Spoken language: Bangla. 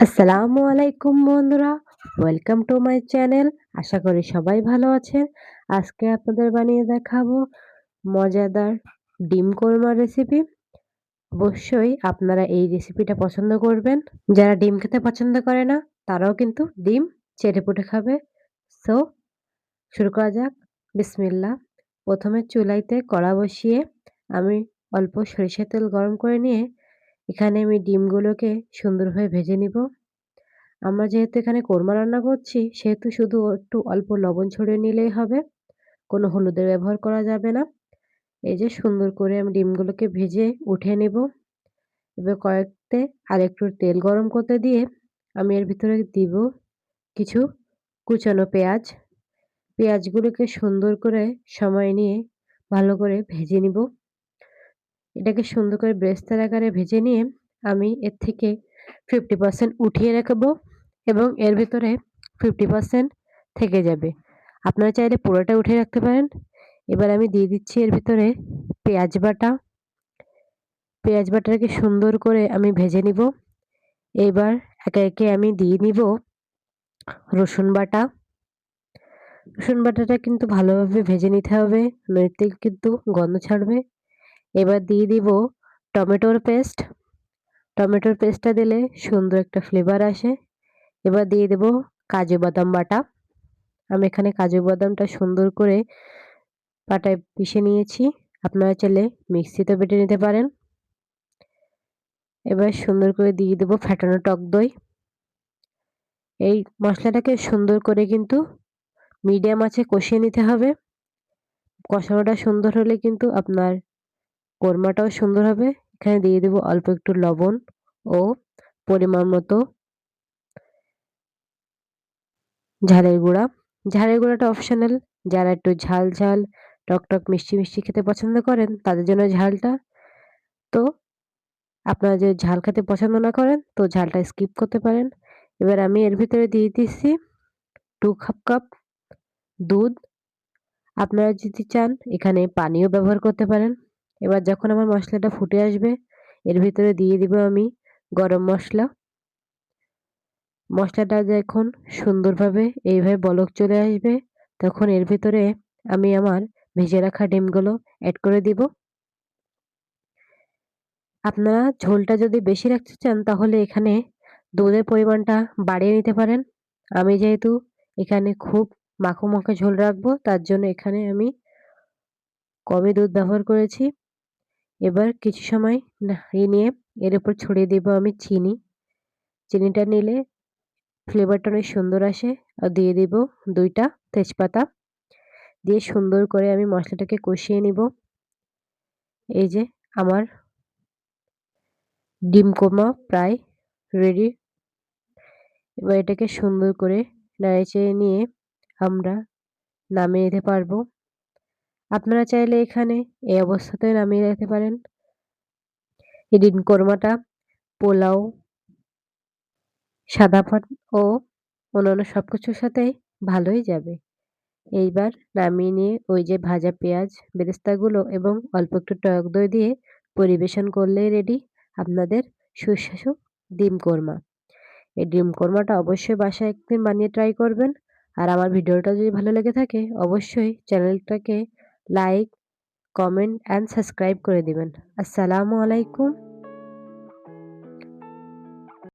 আসসালামু আলাইকুম বন্ধুরা ওয়েলকাম টু মাই চ্যানেল আশা করি সবাই ভালো আছেন। আজকে আপনাদের বানিয়ে দেখাবো মজাদার ডিম কোরমা রেসিপি অবশ্যই আপনারা এই রেসিপিটা পছন্দ করবেন। যারা ডিম খেতে পছন্দ করে না, তারাও কিন্তু ডিম চেটে পুটে খাবে। সো শুরু করা যাক। বিসমিল্লা প্রথমে চুলাইতে কড়া বসিয়ে আমি অল্প সরিষার তেল গরম করে নিয়ে এখানে আমি ডিমগুলোকে সুন্দরভাবে ভেজে নিব। আমরা যেহেতু এখানে কোরমা রান্না করছি, সেহেতু শুধু একটু অল্প লবণ ছড়িয়ে নিলেই হবে। কোনো হলুদের ব্যবহার করা যাবে না। এই যে সুন্দর করে আমি ডিমগুলোকে ভেজে উঠে নেব। এবার কয়েকতে আর একটু তেল গরম করতে দিয়ে আমি এর ভিতরে দিব কিছু কুচানো পেঁয়াজ। পেঁয়াজগুলোকে সুন্দর করে সময় নিয়ে ভালো করে ভেজে নিব। এটাকে সুন্দর করে ব্রেস্তার আকারে ভেজে নিয়ে আমি এর থেকে ফিফটি পার্সেন্ট উঠিয়ে রাখব এবং এর ভিতরে ফিফটি পার্সেন্ট থেকে যাবে। আপনারা চাইলে পুরোটা উঠিয়ে রাখতে পারেন। এবার আমি দিয়ে দিচ্ছি এর ভিতরে পেঁয়াজ বাটা। পেঁয়াজ বাটাটাকে সুন্দর করে আমি ভেজে নিব। এবার একে একে আমি দিয়ে নিব রসুন বাটা। রসুন বাটাটা কিন্তু ভালোভাবে ভেজে নিতে হবে নইতে কিন্তু গন্ধ ছাড়বে। এবার দিয়ে দিব টমেটোর পেস্ট। টমেটোর পেস্টটা দিলে সুন্দর একটা ফ্লেভার আসে। এবার দিয়ে দেব কাজু বাদাম বাটা। আমি এখানে কাজু বাদামটা সুন্দর করে পাটায় পিষে নিয়েছি। আপনারা চাইলে মিক্সিতে বেটে নিতে পারেন। এবার সুন্দর করে দিয়ে দেবো ফ্যাটানো টক দই। এই মশলাটাকে সুন্দর করে কিন্তু মিডিয়াম আছে কষিয়ে নিতে হবে। কষানোটা সুন্দর হলে কিন্তু আপনার কোরমাটাও সুন্দর হবে। এখানে দিয়ে দেবো অল্প একটু লবণ ও পরিমাণ মতো ঝালের গুঁড়া। ঝালের গুঁড়াটা অপশনাল যারা একটু ঝাল ঝাল, টক টক, মিষ্টি মিষ্টি খেতে পছন্দ করেন, তাদের জন্য ঝালটা। তো আপনারা যদি ঝাল খেতে পছন্দ না করেন, তো ঝালটা স্কিপ করতে পারেন। এবার আমি এর ভিতরে দিয়ে দিচ্ছি টু কাপ কাপ দুধ। আপনারা যদি চান, এখানে পানিও ব্যবহার করতে পারেন। এবার যখন আমার মশলাটা ফুটে আসবে, এর ভিতরে দিয়ে দিব আমি গরম মশলা। মশলাটা যখন সুন্দরভাবে এইভাবে বলক চলে আসবে, তখন এর ভিতরে আমি আমার ভেজে রাখা ডিমগুলো অ্যাড করে দিব। আপনারা ঝোলটা যদি বেশি রাখতে চান, তাহলে এখানে দুধের পরিমাণটা বাড়িয়ে নিতে পারেন। আমি যেহেতু এখানে খুব মাখো মাখো ঝোল রাখব, তার জন্য এখানে আমি কমই দুধ ব্যবহার করেছি। এবার কিছু সময় নাড়িয়ে নিয়ে এর উপর ছড়িয়ে দেব আমি চিনি। চিনিটা নিলে ফ্লেভারটা অনেক সুন্দর আসে। আর দিয়ে দিব দুইটা তেজপাতা। দিয়ে সুন্দর করে আমি মশলাটাকে কষিয়ে নিব। এই যে আমার ডিম কোমা প্রায় রেডি এবার এটাকে সুন্দর করে নাড়িয়ে নিয়ে আমরা নামিয়ে নিতে পারব। আপনারা চাইলে এখানে এই অবস্থাতে নামিয়ে রাখতে পারেন। এই ডিম কোরমাটা, পোলাও, সাদা ভাত ও অন্যান্য সব কিছুর সাথে ভালোই যাবে। এইবার নামিয়ে নিয়ে ওই যে ভাজা পেঁয়াজ, বেরেস্তাগুলো এবং অল্প একটু টক দই দিয়ে পরিবেশন করলেই রেডি আপনাদের সুস্বাদু ডিম কোরমা। এই ডিম কোরমাটা অবশ্যই বাসায় একদিন বানিয়ে ট্রাই করবেন। আর আমার ভিডিওটা যদি ভালো লেগে থাকে, অবশ্যই চ্যানেলটাকে লাইক কমেন্ট অ্যান্ড সাবস্ক্রাইব করে দিবেন। আসসালামু আলাইকুম।